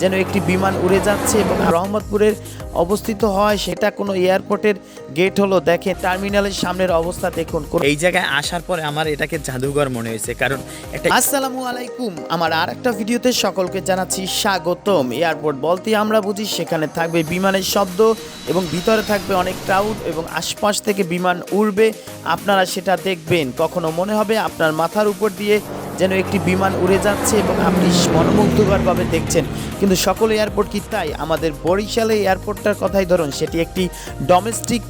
যেন একটি বিমান উড়ে যাচ্ছে এবং রহমতপুরের অবস্থিত হয় সেটা কোনো এয়ারপোর্টের গেট হলো। দেখে টার্মিনালের সামনের অবস্থা দেখুন। কোন- এই জায়গায় আসার পরে আমার এটাকে জাদুঘর মনে হয়েছে কারণ একটা আসসালামু আলাইকুম। আমার আর একটা ভিডিওতে সকলকে জানাচ্ছি স্বাগতম। এয়ারপোর্ট বলতে আমরা বুঝি সেখানে থাকবে বিমানের শব্দ এবং ভিতরে থাকবে অনেক ক্রাউড এবং আশপাশ থেকে বিমান উড়বে। আপনারা সেটা দেখবেন। কখনো মনে হবে আপনার মাথার উপর দিয়ে যেন একটি বিমান উড়ে যাচ্ছে এবং আপনি মনোমুগ্ধকরভাবে দেখছেন। কিন্তু সকল এয়ারপোর্ট কি তাই? আমাদের বরিশালে এয়ারপোর্টটার কথাই ধরুন, সেটি একটি ডোমেস্টিক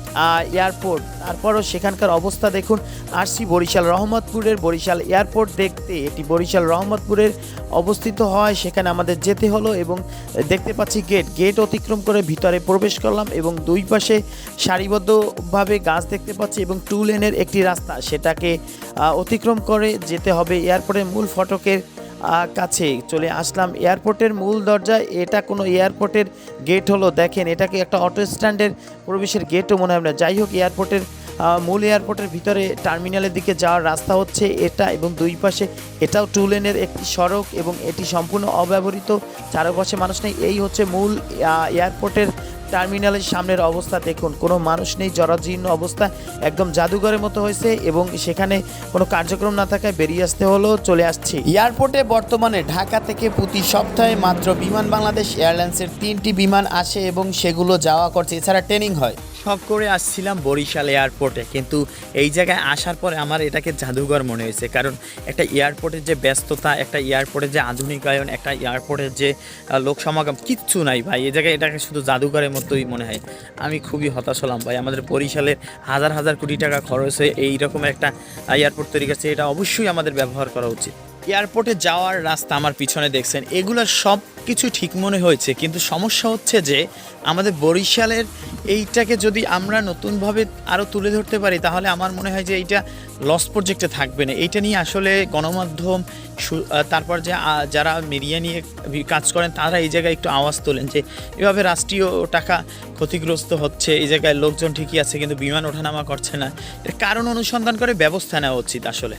এয়ারপোর্ট। তারপরও সেখানকার অবস্থা দেখুন আসছি বরিশাল, রহমতপুরের বরিশাল এয়ারপোর্ট দেখতে, এটি বরিশাল, রহমতপুরের অবস্থিত হয়, সেখানে আমাদের যেতে হলো এবং দেখতে পাচ্ছি গেট গেট অতিক্রম করে ভিতরে প্রবেশ করলাম এবং দুই পাশে সারিবদ্ধভাবে গাছ দেখতে পাচ্ছি এবং টু লেনের একটি রাস্তা, সেটাকে অতিক্রম করে যেতে হবে এয়ারপোর্টের মূল ফটকের কাছে চলে আসলাম। এয়ারপোর্টের মূল দরজা এটা কোনো এয়ারপোর্টের গেট হলো, দেখেন এটাকে একটা অটো স্ট্যান্ডের প্রবেশের গেটও মনে হয় না। যাই হোক, এয়ারপোর্টের মূল এয়ারপোর্টের ভিতরে টার্মিনালের দিকে যাওয়ার রাস্তা হচ্ছে এটা এবং দুই পাশে এটাও টু লেনের একটি সড়ক এবং এটি সম্পূর্ণ অব্যবহৃত, চারপাশে মানুষ নেই। এই হচ্ছে মূল এয়ারপোর্টের টার্মিনালের সামনের অবস্থা দেখুন। কোনো মানুষ নেই জরাজীর্ণ অবস্থা একদম জাদুঘরের মতো হয়েছে এবং সেখানে কোনো কার্যক্রম না থাকায় বেরিয়ে আসতে হলো চলে আসছি। এয়ারপোর্টে বর্তমানে ঢাকা থেকে প্রতি সপ্তাহে মাত্র বিমান বাংলাদেশ এয়ারলাইন্সের তিনটি বিমান আসে এবং সেগুলো যাওয়া করছে। এছাড়া ট্রেনিং হয়। শখ করে আসছিলাম বরিশাল এয়ারপোর্টে কিন্তু এই জায়গায় আসার পরে আমার এটাকে জাদুঘর মনে হয়েছে। কারণ একটা এয়ারপোর্টের যে ব্যস্ততা একটা এয়ারপোর্টের যে আধুনিকায়ন একটা এয়ারপোর্টের যে লোক সমাগম কিচ্ছু নাই ভাই। এই জায়গায় এটাকে শুধু জাদুঘরের মতোই মনে হয়। আমি খুবই হতাশ হলাম ভাই, আমাদের বরিশালের হাজার হাজার কোটি টাকা খরচ হয়ে এইরকম একটা এয়ারপোর্ট তৈরি করছে, এটা অবশ্যই আমাদের ব্যবহার করা উচিত। এয়ারপোর্টে যাওয়ার রাস্তা আমার পিছনে দেখছেন এগুলো সব কিছু ঠিক মনে হয়েছে, কিন্তু সমস্যা হচ্ছে যে আমাদের বরিশালের এইটাকে যদি আমরা নতুনভাবে আরও তুলে ধরতে পারি, তাহলে আমার মনে হয় যে এইটা লস প্রজেক্টে থাকবে না। এইটা নিয়ে আসলে গণমাধ্যম তারপর যে যারা মিডিয়া নিয়ে কাজ করেন, তারা এই জায়গায় একটু আওয়াজ তোলেন যে, এভাবে রাষ্ট্রীয় টাকা ক্ষতিগ্রস্ত হচ্ছে, এই জায়গায় লোকজন ঠিকই আছে, কিন্তু বিমান ওঠানামা করছে না। এর কারণ অনুসন্ধান করে ব্যবস্থা নেওয়া উচিত আসলে।